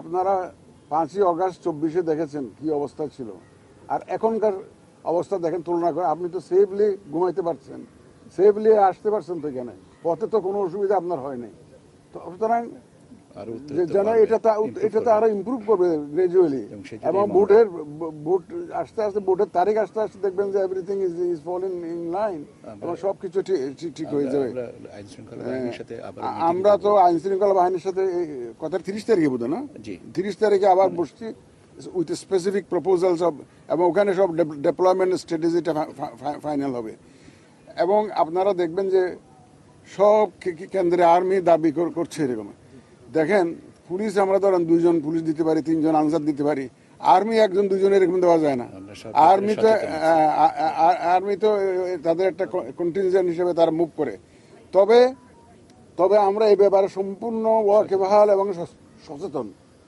আপনারা পাঁচই অগাস্ট চব্বিশে দেখেছেন কি অবস্থা ছিল। আর এখনকার অবস্থা দেখেন, তুলনা করে আপনি তো সেফলি ঘুমাইতে পারছেন। সেফলি আসতে পারছেন তো এখানে। পথে তো কোনো অসুবিধা আপনার হয়নি তো সুতরাং যেন আরও ইমপ্রুভ করবে গ্রাজুয়ালি এবং সেটারই ভোটের ভোট আস্তে আস্তে ভোটের তারিখ আস্তে আস্তে দেখবেন যে everything is is fall in in line এবং সবকিছু ঠিক হয়ে আমরা- যাবে। আমরা আমরা তো আইন শৃঙ্খলা বাহিনীর সাথে কথা তিরিশ তারিখে বোধ না? তিরিশ তারিখে আবার বসছি উইথ স্পেসিফিক প্রপোজাল সব এবং ওখানে সব ডেভেলপমেন্ট স্ট্র্যাটেজিটা ফাইনাল হবে। এবং আপনারা দেখবেন যে সব কেন্দ্রে আর্মি দাবি কর- করছে এরকম। দেখেন পুলিশ আমরা ধরেন দুজন পুলিশ দিতে পারি তিনজন আনসার দিতে পারি আর্মি একজন দুজন এরকম দেওয়া যায় না। আর্মি তো আর্মি তো তাদের একটা কন্টিনজেন্ট হিসেবে তারা মুভ করে। তবে তবে আমরা এই ব্যাপারে সম্পূর্ণ ওয়াকেবহাল এবং সচ- সচেতন।